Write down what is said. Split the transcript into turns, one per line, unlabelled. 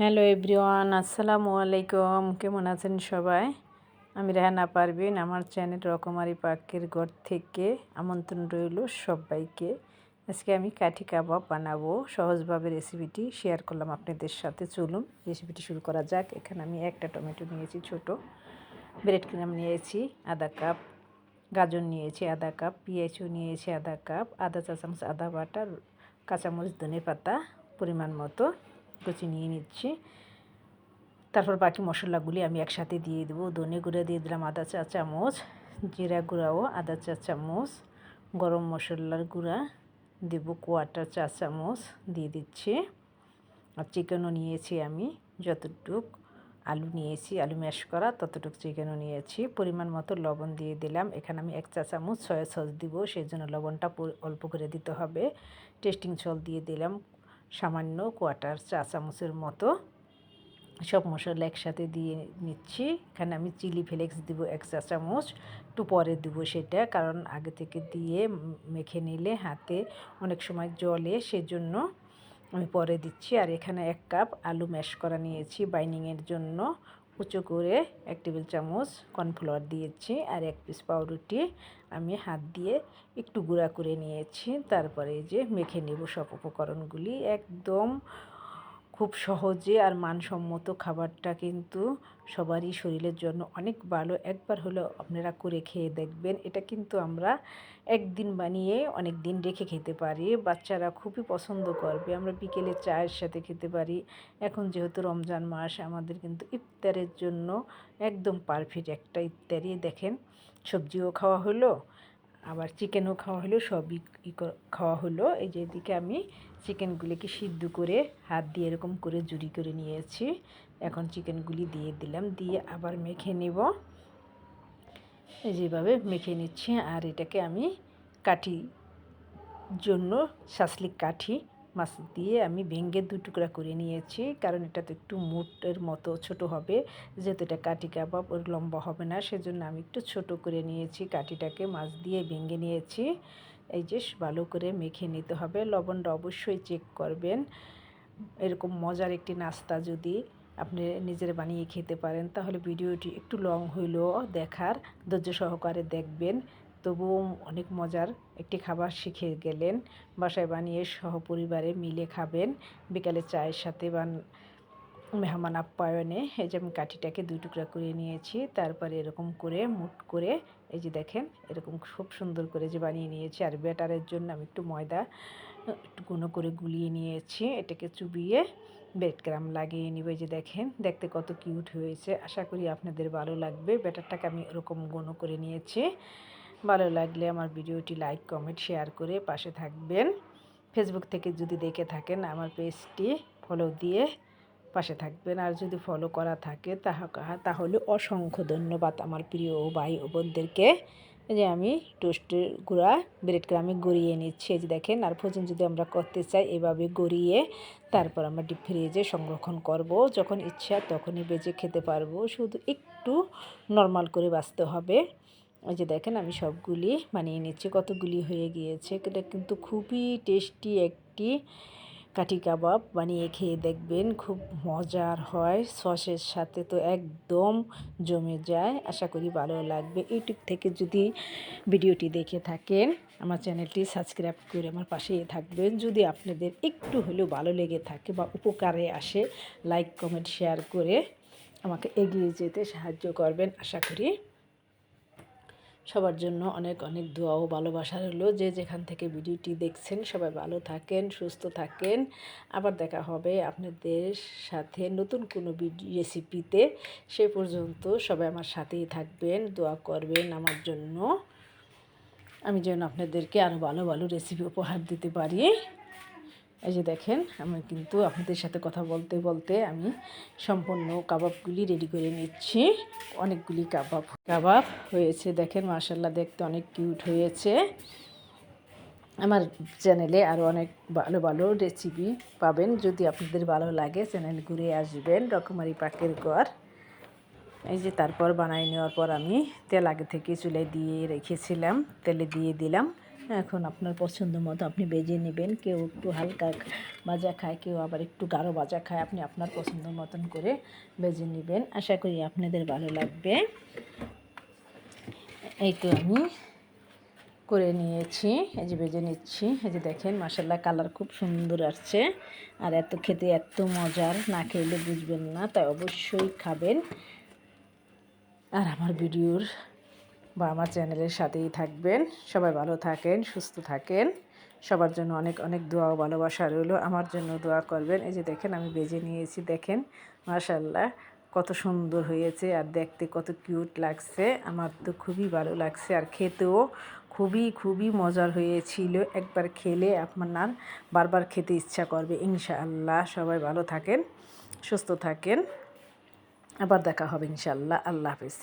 Hello everyone, আসসালামু আলাইকুম। কেমন আছেন সবাই? আমি রেহানা পারবিন আমার চ্যানেল রকমারি পাকের ঘর থেকে আমন্ত্রণ রইল সবাইকে। আজকে আমি কাঠি কাবাব বানাবো। সহজভাবে রেসিপিটি শেয়ার করলাম আপনাদের সাথে। চলুন রেসিপিটি শুরু করা যাক। এখানে আমি একটা টমেটো নিয়েছি, ছোট। ব্রেড ক্রিম নিয়েছি, আধা কাপ গাজর নিয়েছি, আধা কাপ পেঁয়াজও নিয়েছি, আধা কাপ আধা চা চামচ আদা বাটা, কাঁচামরিচ ধনে পাতা পরিমাণ মতো। কুচি নিয়ে নিচ্ছি। তারপর বাকি মশলাগুলি আমি একসাথে দিয়ে দেবো। ধনে গুঁড়া দিয়ে দিলাম আদা চা চামচ, জিরা গুঁড়াও আদা চা চামচ, গরম মশলার গুঁড়া দেবো কোয়াটার চা চামচ দিয়ে দিচ্ছি। আর চিকেনও নিয়েছি আমি, যতটুক আলু নিয়েছি, আলু ম্যাশ করা ততটুকু চিকেনও নিয়েছি। পরিমাণ মতো লবণ দিয়ে দিলাম। এখানে আমি এক চা চামচ সয়া সস দিব, সেই জন্য লবণটা অল্প করে দিতে হবে। টেস্টিং সল দিয়ে দিলাম। সামান্য কোয়াটার চা চামচের মতো। সব মশলা একসাথে দিয়ে নিচ্ছি। এখানে আমি চিলি ফ্লেক্স দিব এক চা চামচ। একটু পরে দেবো সেটা, কারণ আগে থেকে দিয়ে মেখে নিলে হাতে অনেক সময় জলে সেজন্য আমি পরে দিচ্ছি। আর এখানে এক কাপ আলু ম্যাশ করা নিয়েছি বাইনিংয়ের জন্য। উঁচু করে এক টেবিল চামচ কর্নফ্লাওয়ার দিয়েছি আর এক পিস পাউরুটি আমি হাত দিয়ে একটু গুঁড়া করে নিয়েছি। তারপরে যে মেখে নেব সব উপকরণগুলি। একদম খুব সহজে আর মানসম্মত খাবারটা কিন্তু সবারই শরীরের জন্য অনেক ভালো। একবার হলেও আপনারা করে খেয়ে দেখবেন। এটা কিন্তু আমরা একদিন বানিয়ে অনেক দিন রেখে খেতে পারি। বাচ্চারা খুবই পছন্দ করবে। আমরা বিকেলে চায়ের সাথে খেতে পারি। এখন যেহেতু রমজান মাস, আমাদের কিন্তু ইফতারের জন্য একদম পারফেক্ট একটা ইফতারি দেখেন। সবজিও খাওয়া হলো আবার চিকেনও খাওয়া হলো, সবই খাওয়া হলো। এই যে এদিকে আমি চিকেনগুলিকে সিদ্ধ করে, হাত দিয়ে এরকম করে জুড়ি করে নিয়েছি। এখন চিকেনগুলি দিয়ে দিলাম, দিয়ে আবার মেখে নেব। যেভাবে মেখে নিচ্ছি, আর এটাকে আমি কাঠি জন্য শাসলিক কাঠি মাছ দিয়ে আমি ভেঙ্গে দু টুকরা করে নিয়েছি। কারণ এটা তো একটু মুটের মতো ছোট হবে। যেহেতু এটা কাটি কাবাব, ওর লম্বা হবে না। সেজন্য আমি একটু ছোট করে নিয়েছি। কাটিটাকে মাছ দিয়ে ভেঙে নিয়েছি। এই যে ভালো করে মেখে নিতে হবে। লবণটা অবশ্যই চেক করবেন। এরকম মজার একটি নাস্তা যদি আপনি নিজের বানিয়ে খেতে পারেন, তাহলে ভিডিওটি একটু লং হইলেও দেখার ধৈর্য সহকারে দেখবেন। তবুও অনেক মজার একটি খাবার শিখে গেলেন। বাসায় বানিয়ে সহপরিবারে মিলে খাবেন। বিকালে চায়ের সাথে বা মেহমান আপ্যায়নে এই যে আমি কাঠিটাকে দুই টুকরা করে নিয়েছি, তারপরে এরকম করে মুট করে, এই যে দেখেন, এরকম খুব সুন্দর করে যে বানিয়ে নিয়েছি। আর ব্যাটারের জন্য আমি একটু ময়দা, একটু কোনো করে গুলিয়ে নিয়েছি। এটাকে চুবিয়ে ব্রেড ক্রাম লাগিয়ে নিব। যে দেখেন, দেখতে কত কিউট হয়েছে। আশা করি আপনাদের ভালো লাগবে। ব্যাটারটাকে আমি এরকম গুঁড়ো করে নিয়েছি। ভালো লাগলে আমার ভিডিওটি লাইক, কমেন্ট, শেয়ার করে পাশে থাকবেন। ফেসবুক থেকে যদি দেখে থাকেন, আমার পেজটি ফলো দিয়ে পাশে থাকবেন। আর যদি ফলো করা থাকে, তাহা, তাহলে অসংখ্য ধন্যবাদ আমার প্রিয় ও ভাই ও বোনদেরকে। যে আমি টোস্টের গুঁড়া ব্রেডকে আমি গড়িয়ে নিচ্ছি। এই যে দেখেন, আর ভোজন যদি আমরা করতে চাই, এভাবে গড়িয়ে তারপর আমরা ডিপ ফ্রিজে সংরক্ষণ করব। যখন ইচ্ছা, তখনই বেজে খেতে পারব। শুধু একটু নর্মাল করে বাঁচতে হবে। ওই যে দেখেন আমি সবগুলি বানিয়ে নিচ্ছি, কতগুলি হয়ে গিয়েছে। এটা কিন্তু খুবই টেস্টি একটি কাঠি কাবাব, বানিয়ে খেয়ে দেখবেন খুব মজার হয়, সসের সাথে তো একদম জমে যায়। আশা করি ভালো লাগবে। ইউটিউব থেকে যদি ভিডিওটি দেখে থাকেন, আমার চ্যানেলটি সাবস্ক্রাইব করে আমার পাশেই থাকবেন। যদি আপনাদের একটু হলেও ভালো লেগে থাকে বা উপকারে আসে, লাইক, কমেন্ট, শেয়ার করে আমাকে এগিয়ে যেতে সাহায্য করবেন। আশা করি সবার জন্য অনেক অনেক দোয়া ও ভালোবাসা রইল। যে যেখান থেকে ভিডিওটি দেখছেন, সবাই ভালো থাকেন, সুস্থ থাকেন। আবার দেখা হবে আপনাদের সাথে নতুন কোনো রেসিপিতে সে পর্যন্ত সবাই আমার সাথেই থাকবেন, দোয়া করবেন আমার জন্য। আমি যেন আপনাদেরকে আরও ভালো ভালো রেসিপি উপহার দিতে পারি। এই যে দেখেন, আমি কিন্তু আপনাদের সাথে কথা বলতে বলতে আমি সম্পূর্ণ কাবাবগুলি রেডি করে নিচ্ছি। অনেকগুলি কাবাব কাবাব হয়েছে। দেখেন মার্শাল্লাহ দেখতে অনেক কিউট হয়েছে। আমার চ্যানেলে আরও অনেক ভালো ভালো রেসিপি পাবেন। যদি আপনাদের ভালো লাগে চ্যানেল ঘুরে আসবেন। রকমারি পাকের ঘর। এই যে তারপর বানাই নেওয়ার পর আমি তেল আগে থেকে চুলে দিয়ে রেখেছিলাম। তেলে দিয়ে দিলাম। এখন আপনার পছন্দ মতো আপনি বেজে নেবেন। কেউ একটু হালকা ভাজা খায়, কেউ আবার একটু গাঢ় ভাজা খায়, আপনি আপনার পছন্দ মতন করে বেজে নেবেন। আশা করি আপনাদের ভালো লাগবে। এই তো আমি করে নিয়েছি, এই যে বেজে নিচ্ছি। এই যে দেখেন মাসাল্লাহ কালার খুব সুন্দর আসছে। আর এত খেতে এত মজার, না খেলে বুঝবেন না, তাই অবশ্যই খাবেন। আর আমার ভিডিওর বা আমার চ্যানেলের সাথেই থাকবেন। সবাই ভালো থাকেন, সুস্থ থাকেন। সবার জন্য অনেক অনেক দোয়া ভালোবাসা রইল। আমার জন্য দোয়া করবেন। এই যে দেখেন, আমি বেজে নিয়েছি, দেখেন। মাশাল্লাহ কত সুন্দর হয়েছে আর দেখতে কত কিউট লাগছে। আমার তো খুবই ভালো লাগছে আর খেতেও খুবই খুবই মজার হয়েছিল। একবার খেলে আপনার বারবার খেতে ইচ্ছা করবে, ইনশাআল্লাহ। সবাই ভালো থাকেন, সুস্থ থাকেন। আবার দেখা হবে, ইনশাআল্লাহ। আল্লাহ হাফিজ।